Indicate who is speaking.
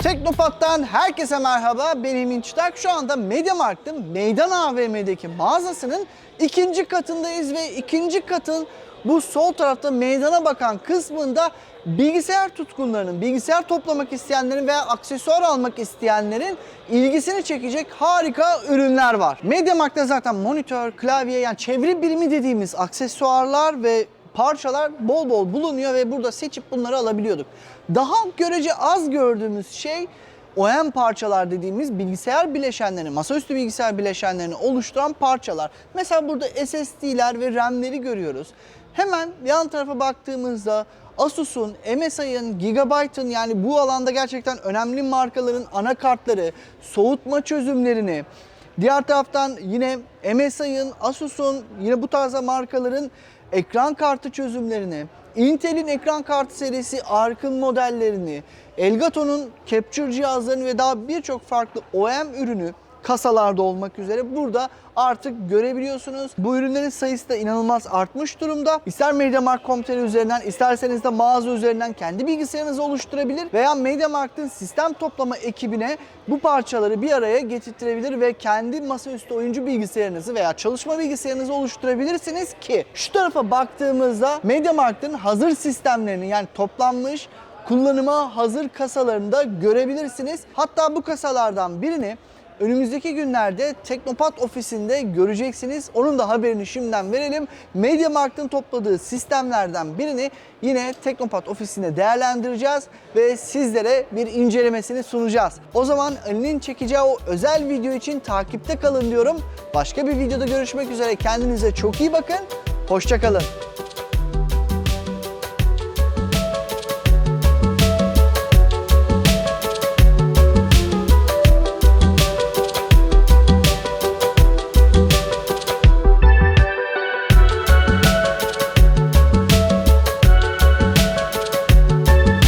Speaker 1: Spot'tan herkese merhaba. Ben Emin Çıtak. Şu anda MediaMarkt'ın Meydan AVM'deki mağazasının ikinci katındayız ve ikinci katın bu sol tarafta meydana bakan kısmında bilgisayar tutkunlarının, bilgisayar toplamak isteyenlerin veya aksesuar almak isteyenlerin ilgisini çekecek harika ürünler var. MediaMarkt'ta zaten monitör, klavye yani çevrim birimi dediğimiz aksesuarlar ve parçalar bol bol bulunuyor ve burada seçip bunları alabiliyorduk. Daha görece az gördüğümüz şey OEM parçalar dediğimiz bilgisayar bileşenlerini, masaüstü bilgisayar bileşenlerini oluşturan parçalar. Mesela burada SSD'ler ve RAM'leri görüyoruz. Hemen yan tarafa baktığımızda Asus'un, MSI'ın, Gigabyte'ın yani bu alanda gerçekten önemli markaların anakartları, soğutma çözümlerini, Diğer taraftan yine MSI'ın, Asus'un, yine bu tarzda markaların ekran kartı çözümlerini, Intel'in ekran kartı serisi ARC'ın modellerini, Elgato'nun capture cihazlarını ve daha birçok farklı OEM ürünü kasalarda olmak üzere burada artık görebiliyorsunuz. Bu ürünlerin sayısı da inanılmaz artmış durumda. İster MediaMarkt.com.tr üzerinden isterseniz de mağaza üzerinden kendi bilgisayarınızı oluşturabilir veya MediaMarkt'ın sistem toplama ekibine bu parçaları bir araya getirtirebilir ve kendi masaüstü oyuncu bilgisayarınızı veya çalışma bilgisayarınızı oluşturabilirsiniz ki şu tarafa baktığımızda MediaMarkt'ın hazır sistemlerini yani toplanmış kullanıma hazır kasalarını da görebilirsiniz. Hatta bu kasalardan birini önümüzdeki günlerde Teknopat ofisinde göreceksiniz. Onun da haberini şimdiden verelim. MediaMarkt'ın topladığı sistemlerden birini yine Teknopat ofisinde değerlendireceğiz ve sizlere bir incelemesini sunacağız. O zaman Ali'nin çekeceği o özel video için takipte kalın diyorum. Başka bir videoda görüşmek üzere. Kendinize çok iyi bakın. Hoşçakalın.